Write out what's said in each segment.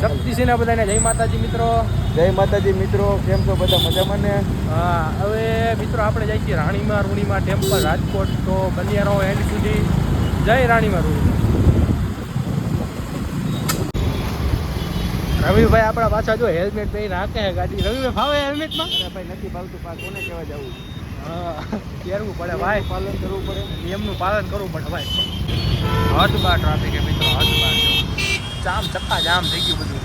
શક્તિસિંહ બધાને. જય માતાજી મિત્રો. જય માતાજી મિત્રો કેમ છો? બધા મજામાં ને? હા હવે મિત્રો આપણે જઈએ છીએ રાણીમાં રૂણીમાં ટેમ્પલ રાજકોટ તો બન્યા રહો એન્ડ સુધી. જય રાણીમાં રૂણી. રવિભાઈ આપણા પાછા જો હેલ્મેટ પહેરી રાખે છે ગાડી. રવિભાઈ ફાવે હેલ્મેટમાં? ભાઈ નથી ભાવતું પા કોને કહેવા જવું? હા પહેરવું પડે ભાઈ. પાલન કરવું પડે. નિયમનું પાલન કરવું પડે ભાઈ. હદ બાર ટ્રાફિક મિત્રો હદ બાર. જામ ચક્કા જામ થઈ ગયું બધું.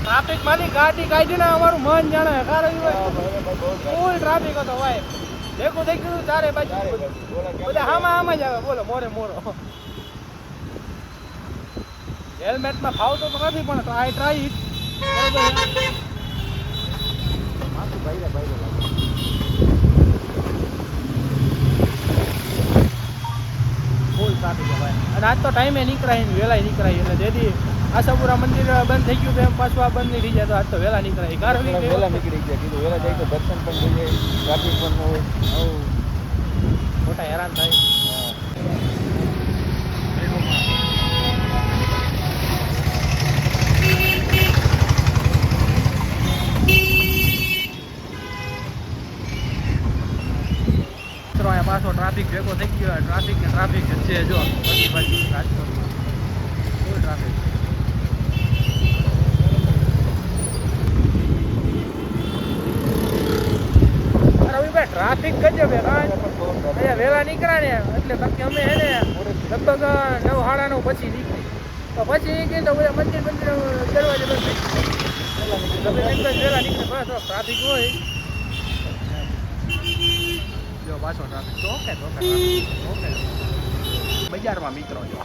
ટ્રાફિકમાંથી ગાડી કાઢીને અમારું મન જાણે કારણ ફૂલ ટ્રાફિક હતો ભાઈ. દેખું થઈ ગયું ચારે બાજુ. બધા આમાં આમાં જ આવે. બોલો મોરે મોરો. હેલ્મેટમાં ફાવતો તો નથી પણ ટ્રાય ટ્રાય માથું ભાઈ ભાઈ લાગે ફૂલ ટ્રાફિક છે ભાઈ અને આજ તો ટાઈમે નીકળાય ને વહેલા નીકળાય. એટલે જેથી આશાપુરા મંદિર બંધ થઈ ગયું તો એમ પાછું આ બંધ નહીં થઈ જાય તો આજ તો વહેલા નીકળાય. કારણ થોડા વહેલા નીકળી ગયા કીધું વહેલા જાય તો દર્શન પણ થઈ જાય ટ્રાફિક પણ ન હોય. મોટા હેરાન થાય. પાછો ટ્રાફિક ભેગો થઈ ગયો ટ્રાફિક ને ટ્રાફિક છે જો. બધી બાજુ રાજકોટમાં ફૂલ ટ્રાફિક ટ્રાફિક ગજબ વહેલા નીકળ્યા ને, એટલે બાકી અમે એને લગભગ નવ, સાડા નવ પછી નીકળી. તો પછી નીકળી તો બધા મંદિર મંદિર દરવાજે બંધ વહેલા નીકળે, બસ ટ્રાફિક હોય. જો પાછો ટ્રાફિક. તો ઓકે તો ઓકે બજારમાં મિત્રો જો.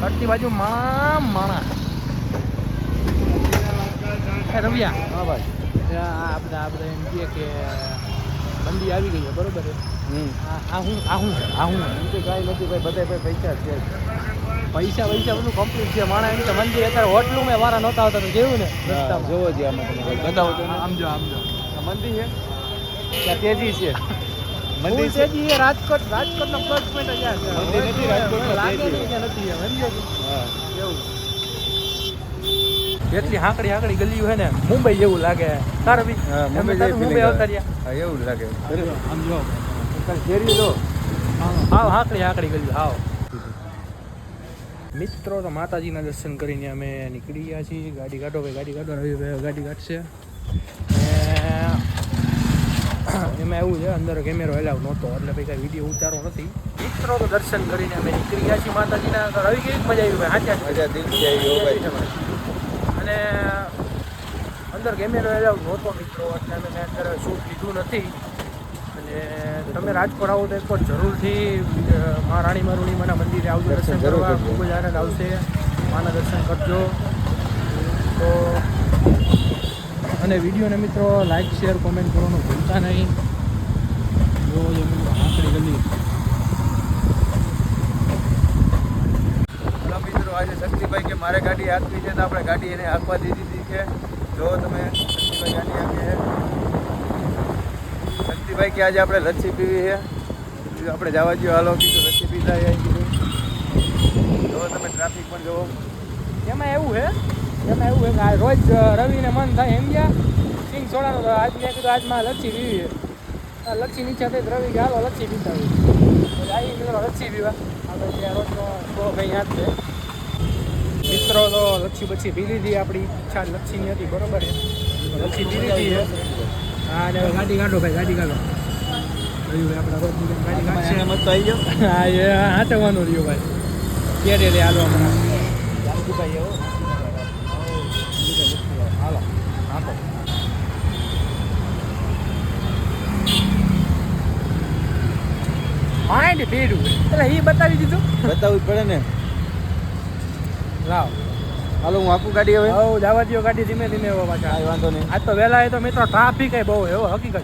ફરતી બાજુ માણા. માણા રવિયા. હા ભાઈ. આ બધા આ બધા એમ કહે કે મંદી આવી ગઈ છે બરોબર આ હું આ હું છે આ હું તો કાંઈ નથી ભાઈ બધા ભાઈ પૈસા છે. પૈસા પૈસા બધું કમ્પ્લીટ છે. માણા એમ તો મંદિર અત્યારે હોટલું મેં વારા નહોતા આવતા તો જેવું ને? જોવો જ આમાં તમે બતાવો આમ જો આમ જો. મંદિર છે? ત્યાં તેજી છે. મંદિર મંદિર છે. છે જી, એ રાજકોટ રાજકોટનો પ્લસ પોઈન્ટ જ છે. મંદિર નથી, રાજકોટનો લાગે નહીં કે નથી એમ, સમજ્યો હા. એવું. જેટલી હાંકડી હાંકડી ગલીઓ છે ને મુંબઈ જેવું લાગે. તારે બી મુંબઈ જેવી મુંબઈ આવતા રહ્યા? એવું લાગે. આમ જો. લો હાવ હાંકડી હાંકડી ગલીઓ આવ મિત્રો તો માતાજીના દર્શન કરીને અમે નીકળી ગયા છીએ. ગાડી કાઢો ભાઈ ગાડી કાઢો રવિભાઈ ગાડી કાઢશે. એમાં એવું છે અંદર કેમેરો એલાવ નહોતો એટલે ભાઈ કાંઈ વીડિયો ઉતારો નથી. મિત્રો તો દર્શન કરીને અમે નીકળી ગયા છીએ માતાજીના તો રવિ કેવી મજા આવી ભાઈ? હાચા મજા દિલથી આવી અને અંદર કેમેરો એલાવ નહોતો મિત્રો એટલે અમે મેં અંદર શૂટ લીધું નથી. અને તમે રાજકોટ આવો તો એકવાર જરૂરથી મહારાણી મા રાણી મારુણી માના મંદિરે આવજો દર્શન કરવા. ખૂબ જ આનંદ આવશે. માના દર્શન કરજો. તો અને વિડીયોને મિત્રો લાઈક શેર કોમેન્ટ કરવાનું ભૂલતા નહીં. જો આંકડી ગલી. હલો મિત્રો આજે શક્તિભાઈ કે મારે ગાડી આપવી છે તો આપણે ગાડી એને આપવા દીધી હતી કે જો તમે શક્તિભાઈ ગાડી આપી છે. શક્તિભાઈ કે આજે આપણે લચ્છી પીવી છે. આપણે જવા દો હાલો કીધું લચ્છી પીતા આવી કીધું. જો તમે ટ્રાફિક પણ જોવો. એમાં એવું છે એમાં એવું હોય કે રોજ રવિને મન થાય એમ ગયા. સિંગ સોડાનું આજ મેં કીધું આજમાં લચ્છી પીવી લચ્છી નીચે થઈ રવિ કે હાલો લચ્છી પીતા હોય. આવી મિત્રો લચ્છી પીવા. આપણે ત્યાં રોજનો તો ભાઈ યાદ છે. મિત્રો તો લચ્છી બચ્છી પી લીધી આપણી ઈચ્છા લચ્છીની હતી બરોબર લચ્છી પી લીધી હા ને ગાડી કાઢો ભાઈ ગાડી કાઢો. હા એ હાચવાનું રહ્યું ભાઈ. ક્યારે રે હાલો હમણાં. જાનકીભાઈ માઇન્ડ ભેડું એટલે એ બતાવી દીધું. બતાવવું જ પડે ને. લાવ. હાલો હું આખું ગાડી હવે? હવ જવા દો ગાડી ધીમે ધીમે હવે પાછા. કાંઈ વાંધો નહીં. આજ તો વહેલા એ તો મિત્રો ટ્રાફિક બહુ એવો હકીકત.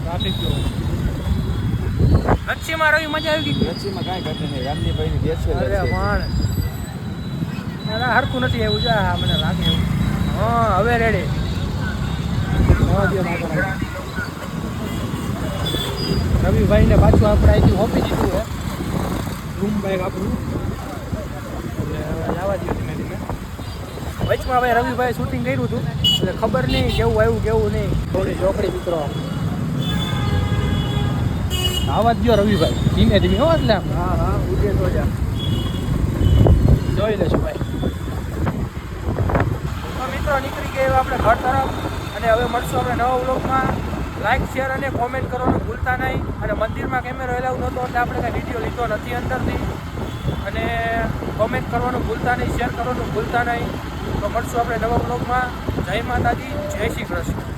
ટ્રાફિક જો લચ્છીમાં રવિ મજા આવી ગઈ લચ્છીમાં કાંઈ ઘટે નહીં. રામજીભાઈની ગેસ છે અરે. પણ હરખું નથી એવું છે આ મને લાગે એવું. હા હવે રેડી રવિભાઈને પાછું આપણે અહીંથી ઓપી દીધું છે ધૂમ બાઈક આપણું. એટલે હવે જવા ધીમે ધીમે. વચમાં ભાઈ રવિભાઈ શૂટિંગ કર્યું હતું. એટલે ખબર નહીં કેવું આવ્યું કેવું નહીં. થોડી ચોકડી મિત્રો આવા જ ગયો રવિભાઈ. ધીમે ધીમે હો એટલે હા હા ઉડે તો જા. જોઈ લેશું ભાઈ. તો મિત્રો નીકળી ગયા આપણે ઘર તરફ. અને હવે મળશું આપણે નવા વ્લોગમાં લાઈક શેર અને કોમેન્ટ કરવાનું ભૂલતા નહીં. અને મંદિરમાં કેમેરો એલાવ નહોતો એટલે આપણે કાંઈ વીડિયો લીધો નથી અંદરથી. અને કોમેન્ટ કરવાનું ભૂલતા નહીં શેર કરવાનું ભૂલતા નહીં. તો મળશું આપણે નવા બ્લોગમાં જય માતાજી, જય શ્રી કૃષ્ણ.